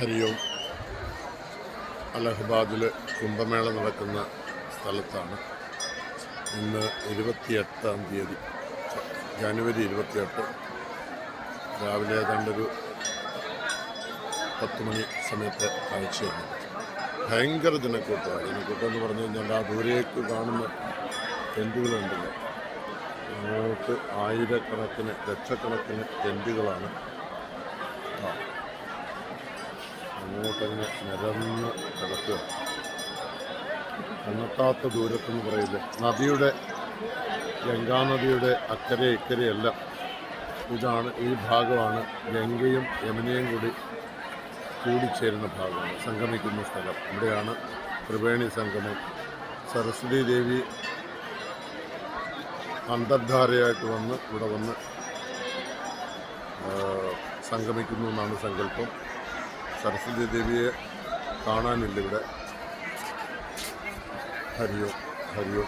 ഹരിയോം അലഹബാദിൽ കുംഭമേള നടക്കുന്ന സ്ഥലത്താണ് ഇന്ന് ഇരുപത്തിയെട്ടാം തീയതി ജനുവരി ഇരുപത്തിയെട്ട്. രാവിലെ ഏതാണ്ടൊരു പത്ത് മണി സമയത്തെ കാഴ്ചയാണ്. ഭയങ്കര ജനക്കൂട്ടമാണ്. ജനക്കൂട്ടം എന്ന് പറഞ്ഞു കഴിഞ്ഞാൽ ആ ദൂരേക്ക് കാണുന്ന ടെന്റുകളുണ്ടല്ലോ അങ്ങോട്ട് ആയിരക്കണക്കിന് ലക്ഷക്കണക്കിന് ടെന്റുകളാണ് ആ അങ്ങോട്ടങ്ങനെ നിരന്ന് കിടക്കുക. കണ്ണെത്താത്ത ദൂരത്തെന്ന് പറയില്ലേ? നദിയുടെ ഗംഗാനദിയുടെ അക്കരെ ഇക്കരെയെല്ലാം ഇതാണ് ഈ ഭാഗമാണ്. ഗംഗയും യമുനയും കൂടി കൂടിച്ചേരുന്ന ഭാഗമാണ്. സംഗമിക്കുന്ന സ്ഥലം. ഇവിടെയാണ് ത്രിവേണി സംഗമം. സരസ്വതി ദേവി അന്തർധാരയായിട്ട് വന്ന് ഇവിടെ വന്ന് സംഗമിക്കുന്നു എന്നാണ് സങ്കല്പം. സരസ്വതി ദേവിയെ കാണാനില്ല ഇവിടെ. ഹരിയോ ഹരിയോ.